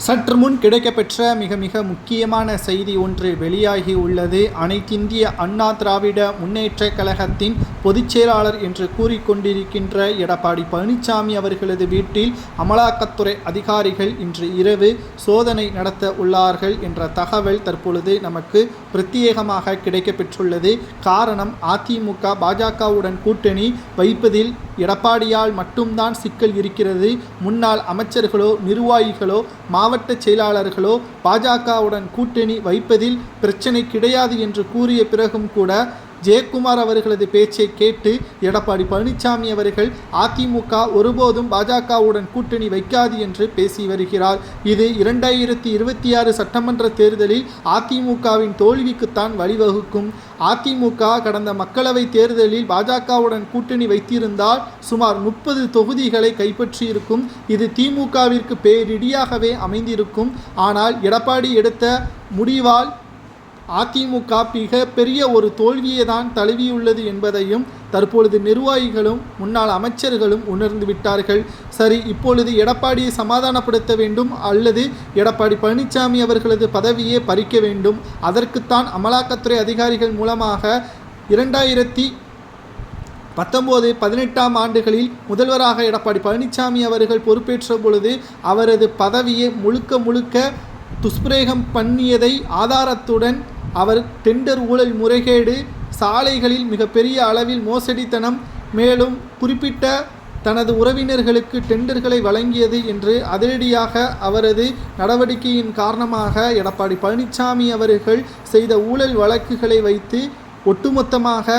சற்று முன் கிடைக்கப்பெற்ற மிக மிக முக்கியமான செய்தி ஒன்று வெளியாகி உள்ளது. அனைத்திந்திய அண்ணா திராவிட முன்னேற்றக் கழகத்தின் பொதுச்செயலாளர் என்று கூறிக்கொண்டிருக்கின்ற எடப்பாடி பழனிசாமி அவர்களது வீட்டில் அமலாக்கத்துறை அதிகாரிகள் இன்று இரவு சோதனை நடத்த உள்ளார்கள் என்ற தகவல் தற்பொழுது நமக்கு பிரத்யேகமாக கிடைக்கப்பெற்றுள்ளது. காரணம் அதிமுக பாஜகவுடன் கூட்டணி வைப்பதில் எடப்பாடியால் மட்டும்தான் சிக்கல் இருக்கிறது. முன்னாள் அமைச்சர்களோ நிர்வாகிகளோ மாவட்ட செயலாளர்களோ பாஜகவுடன் கூட்டணி வைப்பதில் பிரச்சனை கிடையாது என்று கூறிய பிறகும் கூட ஜெயக்குமார் அவர்களது பேச்சை கேட்டு எடப்பாடி பழனிசாமி அவர்கள் அதிமுக ஒருபோதும் பாஜகவுடன் கூட்டணி வைக்காது என்று பேசி வருகிறார். இது இரண்டாயிரத்தி இருபத்தி ஆறு சட்டமன்ற தேர்தலில் அதிமுகவின் தோல்விக்குத்தான் வழிவகுக்கும். அதிமுக கடந்த மக்களவை தேர்தலில் பாஜகவுடன் கூட்டணி வைத்திருந்தால் சுமார் முப்பது தொகுதிகளை கைப்பற்றியிருக்கும். இது திமுகவிற்கு பேரிடியாகவே அமைந்திருக்கும். ஆனால் எடப்பாடி எடுத்த முடிவால் அதிமுக மிக பெரிய ஒரு தோல்வியை தான் தழுவியுள்ளது என்பதையும் தற்பொழுது நிர்வாகிகளும் முன்னாள் அமைச்சர்களும் உணர்ந்து விட்டார்கள். சரி இப்பொழுது எடப்பாடியை சமாதானப்படுத்த வேண்டும் அல்லது எடப்பாடி பழனிசாமி அவர்களது பதவியை பறிக்க வேண்டும்? அதற்குத்தான் அமலாக்கத்துறை அதிகாரிகள் மூலமாக இரண்டாயிரத்தி பத்தொம்போது பதினெட்டாம் ஆண்டுகளில் முதல்வராக எடப்பாடி பழனிசாமி அவர்கள் பொறுப்பேற்ற பொழுது அவரது பதவியை முழுக்க முழுக்க துஷ்பிரேகம் பண்ணியதை ஆதாரத்துடன் அவர் டெண்டர் ஊழல் முறைகேடு சாலைகளில் மிகப்பெரிய அளவில் மோசடித்தனம் மேலும் குறிப்பிட்ட தனது உறவினர்களுக்கு டெண்டர்களை வழங்கியது என்று அதிரடியாக அவரது நடவடிக்கையின் காரணமாக எடப்பாடி பழனிசாமி அவர்கள் செய்த ஊழல் வழக்குகளை வைத்து ஒட்டுமொத்தமாக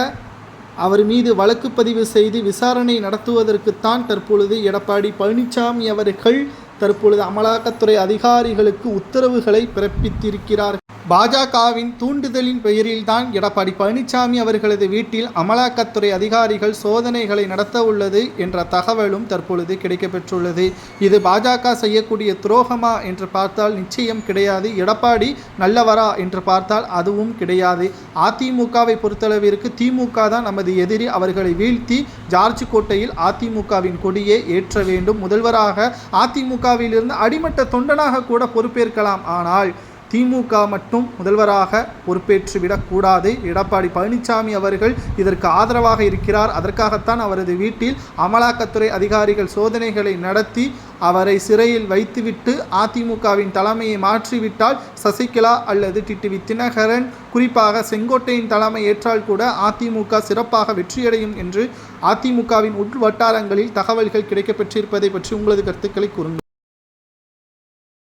அவர் மீது வழக்கு பதிவு செய்து விசாரணை நடத்துவதற்குத்தான் தற்பொழுது எடப்பாடி பழனிசாமி அவர்கள் தற்பொழுது அமலாக்கத்துறை அதிகாரிகளுக்கு உத்தரவுகளை பிறப்பித்திருக்கிறார் பாஜகவின் தூண்டுதலின் பெயரில்தான் எடப்பாடி பழனிசாமி அவர்களது வீட்டில் அமலாக்கத்துறை அதிகாரிகள் சோதனைகளை நடத்த உள்ளது என்ற தகவலும் தற்பொழுது கிடைக்கப்பெற்றுள்ளது. இது பாஜக செய்யக்கூடிய துரோகமா என்று பார்த்தால் நிச்சயம் கிடையாது. எடப்பாடி நல்லவரா என்று பார்த்தால் அதுவும் கிடையாது. அதிமுகவை பொறுத்தளவிற்கு திமுக தான் நமது எதிரி. அவர்களை வீழ்த்தி ஜார்ஜ் கோட்டையில் அதிமுகவின் கொடியை ஏற்ற வேண்டும். முதல்வராக அதிமுகவிலிருந்து அடிமட்ட தொண்டனாக கூட பொறுப்பேற்கலாம். ஆனால் திமுக மட்டும் முதல்வராக பொறுப்பேற்று விடக்கூடாது எடப்பாடி பழனிசாமி அவர்கள் இதற்கு ஆதரவாக இருக்கிறார். அதற்காகத்தான் அவரது வீட்டில் அமலாக்கத்துறை அதிகாரிகள் சோதனைகளை நடத்தி அவரை சிறையில் வைத்துவிட்டு அதிமுகவின் தலைமையை மாற்றிவிட்டால் சசிகலா அல்லது டிடிவி தினகரன் குறிப்பாக செங்கோட்டையின் தலைமை ஏற்றால் கூட அதிமுக சிறப்பாக வெற்றியடையும் என்று அதிமுகவின் உள் வட்டாரங்களில் தகவல்கள் கிடைக்கப்பெற்றிருப்பதை பற்றி உங்களது கருத்துக்களை கூறுங்கள்.